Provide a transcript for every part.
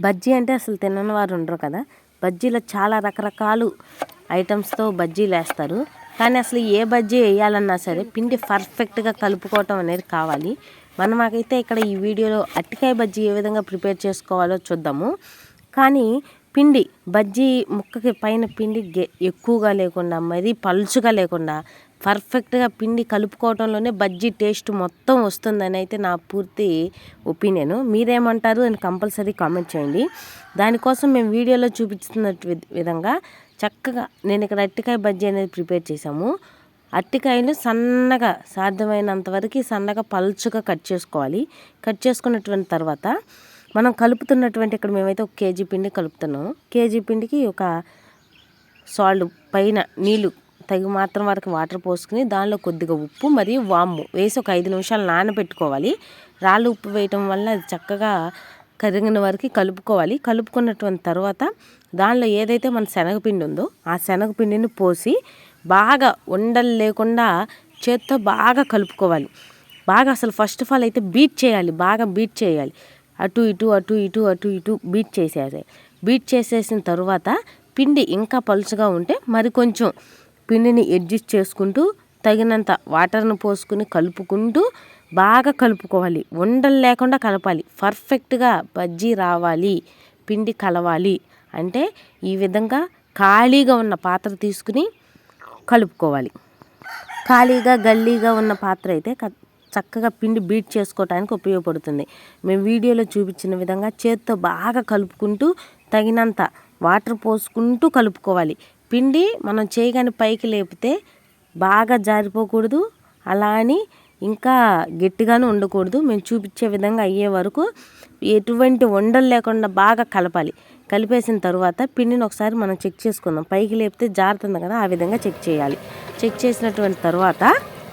బజ్జీ అంటే అసలు తినని వారు ఉండరు కదా. బజ్జీలో చాలా రకరకాలు ఐటమ్స్తో బజ్జీలు వేస్తారు. కానీ అసలు ఏ బజ్జీ వేయాలన్నా సరే పిండి పర్ఫెక్ట్గా కలుపుకోవటం అనేది కావాలి. మనమాకైతే ఇక్కడ ఈ వీడియోలో అట్టికాయ బజ్జీ ఏ విధంగా ప్రిపేర్ చేసుకోవాలో చూద్దాము. కానీ పిండి బజ్జీ ముక్కకి పైన పిండి గె- ఎక్కువగా లేకుండా మరీ పలుచుగా లేకుండా పర్ఫెక్ట్గా పిండి కలుపుకోవడంలోనే బజ్జీ టేస్ట్ మొత్తం వస్తుందని అయితే నా పూర్తి ఒపీనియన్. మీరేమంటారు అని కంపల్సరీ కామెంట్ చేయండి. దానికోసం మేము వీడియోలో చూపిస్తున్న విధంగా చక్కగా నేను ఇక్కడ అట్టికాయ బజ్జీ అనేది ప్రిపేర్ చేసాము అట్టికాయలు సన్నగా సాధ్యమైనంత వరకు సన్నగా పలుచుగా కట్ చేసుకోవాలి. కట్ చేసుకున్నటువంటి తర్వాత మనం కలుపుతున్నటువంటి ఇక్కడ మేమైతే ఒక కేజీ పిండి కలుపుతున్నాము. కేజీ పిండికి ఒక సాల్ట్ పైన నీళ్ళు తగి మాత్రం వరకు వాటర్ పోసుకుని దానిలో కొద్దిగా ఉప్పు మరియు వాము వేసి ఒక ఐదు నిమిషాలు నానబెట్టుకోవాలి. రాళ్ళు ఉప్పు వేయటం వల్ల అది చక్కగా కరిగిన వరకు కలుపుకోవాలి. కలుపుకున్నటువంటి తర్వాత దానిలో ఏదైతే మన శనగపిండి ఉందో ఆ శనగపిండిని పోసి బాగా ఉండలు లేకుండా చేత్తో బాగా కలుపుకోవాలి. బాగా అసలు ఫస్ట్ ఆఫ్ ఆల్ అయితే బీట్ చేయాలి. బాగా బీట్ చేయాలి. అటు ఇటు అటు ఇటు అటు ఇటు బీట్ చేసేయాలి. బీట్ చేసేసిన తర్వాత పిండి ఇంకా పలుచగా ఉంటే మరి కొంచెం పిండిని అడ్జస్ట్ చేసుకుంటూ తగినంత వాటర్ను పోసుకుని కలుపుకుంటూ బాగా కలుపుకోవాలి. ఉండలు లేకుండా కలపాలి. పర్ఫెక్ట్గా బజ్జీ రావాలి. పిండి కలవాలి. అంటే ఈ విధంగా ఖాళీగా ఉన్న పాత్ర తీసుకుని కలుపుకోవాలి. ఖాళీగా గల్లీగా ఉన్న పాత్ర అయితే చక్కగా పిండి బీట్ చేసుకోవడానికి ఉపయోగపడుతుంది. మేము వీడియోలో చూపించిన విధంగా చేత్తో బాగా కలుపుకుంటూ తగినంత వాటర్ పోసుకుంటూ కలుపుకోవాలి. పిండి మనం చేయగానే పైకి లేపితే బాగా జారిపోకూడదు. అలా అని ఇంకా గట్టిగాను ఉండకూడదు. మేము చూపించే విధంగా అయ్యే వరకు ఎటువంటి వండలు లేకుండా బాగా కలపాలి. కలిపేసిన తర్వాత పిండిని ఒకసారి మనం చెక్ చేసుకుందాం. పైకి లేపితే జారుతుంది కదా ఆ విధంగా చెక్ చేయాలి. చెక్ చేసినటువంటి తర్వాత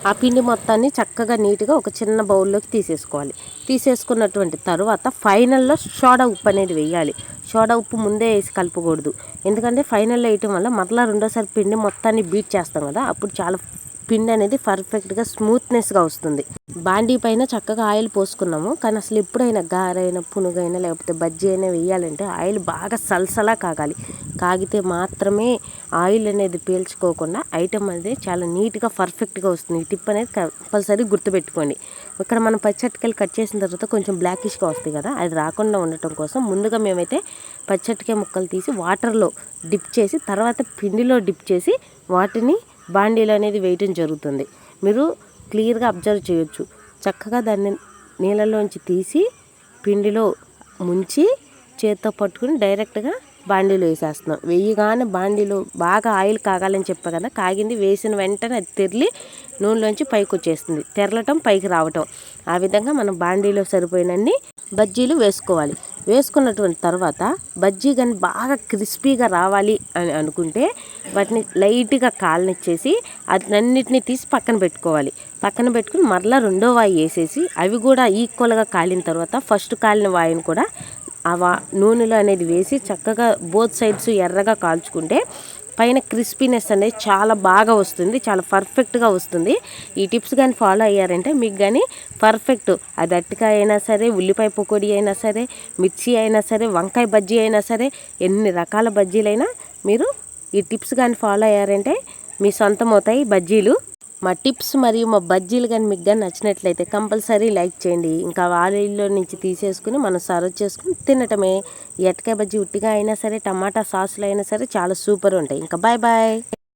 ఆ పిండి మొత్తాన్ని చక్కగా నీట్గా ఒక చిన్న బౌల్లోకి తీసేసుకోవాలి. తీసేసుకున్నటువంటి తర్వాత ఫైనల్లో సోడా ఉప్పు అనేది వేయాలి. సోడా ఉప్పు ముందే వేసి కలపకూడదు. ఎందుకంటే ఫైనల్లో వేయటం వల్ల మరలా రెండోసారి పిండి మొత్తాన్ని బీట్ చేస్తాం కదా అప్పుడు చాలా పిండి అనేది పర్ఫెక్ట్గా స్మూత్నెస్గా వస్తుంది. బాండీ పైన చక్కగా ఆయిల్ పోసుకున్నాము. కానీ అసలు ఎప్పుడైనా గారైనా పునుగైనా లేకపోతే బజ్జీ అయినా వేయాలంటే ఆయిల్ బాగా సలసలా కాగాలి. కాగితే మాత్రమే ఆయిల్ అనేది పీల్చుకోకుండా ఐటమ్ అనేది చాలా నీట్గా పర్ఫెక్ట్గా వస్తుంది. ఈ టిప్ అనేది కంపల్సరీ గుర్తుపెట్టుకోండి. ఇక్కడ మనం పచ్చటికాయలు కట్ చేసిన తర్వాత కొంచెం బ్లాకిష్గా వస్తాయి కదా అది రాకుండా ఉండటం కోసం ముందుగా మేమైతే పచ్చటికాయ ముక్కలు తీసి వాటర్లో డిప్ చేసి తర్వాత పిండిలో డిప్ చేసి వాటిని బాండీలో అనేది వేయటం జరుగుతుంది. మీరు క్లియర్గా అబ్జర్వ్ చేయొచ్చు. చక్కగా దాన్ని నీళ్ళలోంచి తీసి పిండిలో ముంచి చేత్తో పట్టుకుని డైరెక్ట్గా బాండీలో వేసేస్తున్నాం. వేయగానే బాండీలో బాగా ఆయిల్ కాగాలని చెప్పా కదా కాగింది వేసిన వెంటనే అది తెరలి నూనెలోంచి పైకి వచ్చేస్తుంది తెరలటం పైకి రావటం. ఆ విధంగా మనం బాండీలో సరిపోయినన్ని బజ్జీలు వేసుకోవాలి. వేసుకున్నటువంటి తర్వాత బజ్జీ కానీ బాగా క్రిస్పీగా రావాలి అని అనుకుంటే వాటిని లైట్గా కాలనిచ్చేసి అన్నిటిని తీసి పక్కన పెట్టుకోవాలి. పక్కన పెట్టుకుని మరలా రెండో వాయి వేసేసి అవి కూడా ఈక్వల్గా కాలిన తర్వాత ఫస్ట్ కాలిన వాయిని కూడా ఆ వా నూనెలో అనేది వేసి చక్కగా బోత్ సైడ్స్ ఎర్రగా కాల్చుకుంటే పైన క్రిస్పీనెస్ అనేది చాలా బాగా వస్తుంది చాలా పర్ఫెక్ట్గా వస్తుంది. ఈ టిప్స్ కానీ ఫాలో అయ్యారంటే మీకు కానీ పర్ఫెక్ట్. అది అట్టికాయ అయినా సరే ఉల్లిపాయ పకోడీ అయినా సరే మిర్చి అయినా సరే వంకాయ బజ్జీ అయినా సరే ఎన్ని రకాల బజ్జీలైనా మీరు ఈ టిప్స్ కానీ ఫాలో అయ్యారంటే మీ సొంతం అవుతాయి బజ్జీలు. మా టిప్స్ మరియు మా బజ్జీలు కానీ మీకు కానీ నచ్చినట్లయితే కంపల్సరీ లైక్ చేయండి. ఇంకా ఆయిల్లో నుంచి తీసేసుకుని మనం సర్వ్ చేసుకుని తినటమే. ఎటకాయ బజ్జీ ఉట్టిగా అయినా సరే టమాటా సాసులు అయినా సరే చాలా సూపర్ ఉంటాయి. ఇంకా బాయ్ బాయ్